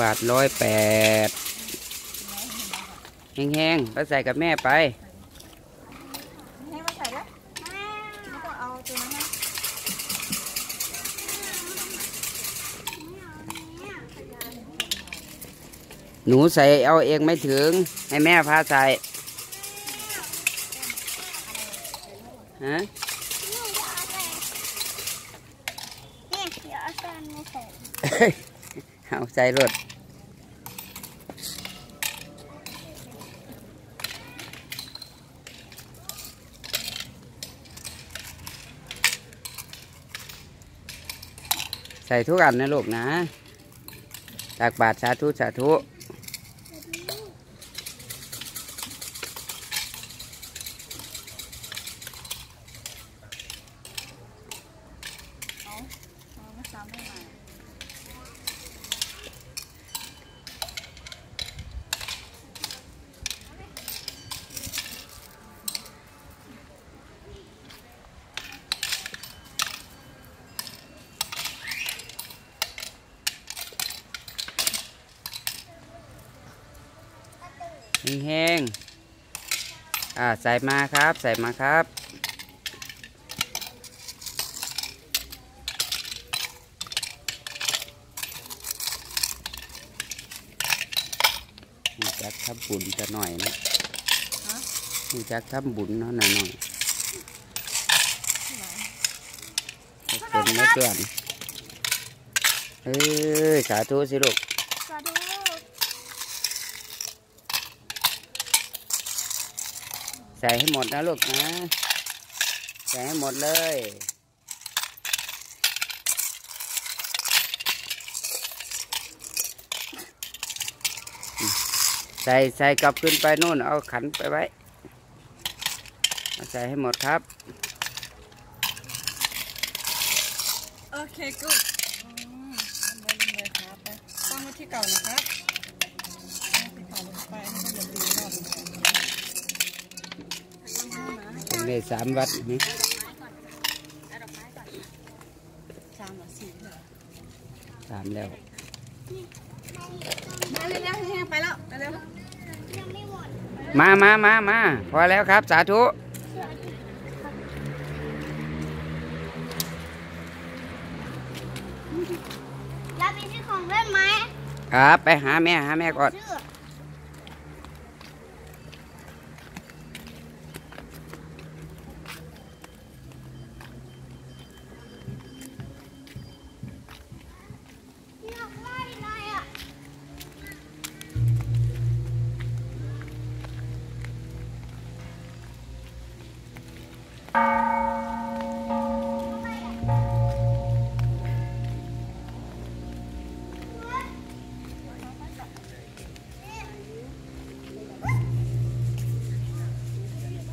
บาทร้อยแปดแห้งๆแล้วใส่กับแม่ไปให้มาใส่ด้วยแล้วก็เอาตัวนั้นนะหนูใส่เอาเองไม่ถึง ให้แม่พาใส่ฮะนี่เดี๋ยวเอาจานมาใส่ เอาใส่รถใส่ทุกอันนะลูกนะตักบาทสาธุสาธุเอาเอามาซ้ำให้ไหม แห้งๆอ่าใส่มาครับ ใส่มาครับหูจักทำบุญจะหน่อยนะหูจักทำบุญเนาะหน่อยหน่อยเป็นไม่เตือนเอ้ยสาธุสิลูก สาธุ ใส่ให้หมดนะลูกนะใส่ให้หมดเลยใส่ใส่กลับขึ้นไปนู่น เอาขันไปไว้ ใส่ให้หมดครับ โอเคกูดอืมาบนดับที่เก่านะครับตั้งที่เก่าลงไปอันนี้ก็อย่าดีรอบหนึ่ง ตั้งให้นะเป็นเลยสามวัดนี่สามหรือสี่เหรอสามแล้วมาเร็วๆแห้งๆไปแล้วเร็วยังไม่หมดมามามามาพอแล้วครับ สาธุแล้วมีซื้อของเล่นไหมครับ ไปหาแม่ หาแม่ก่อนซื้อ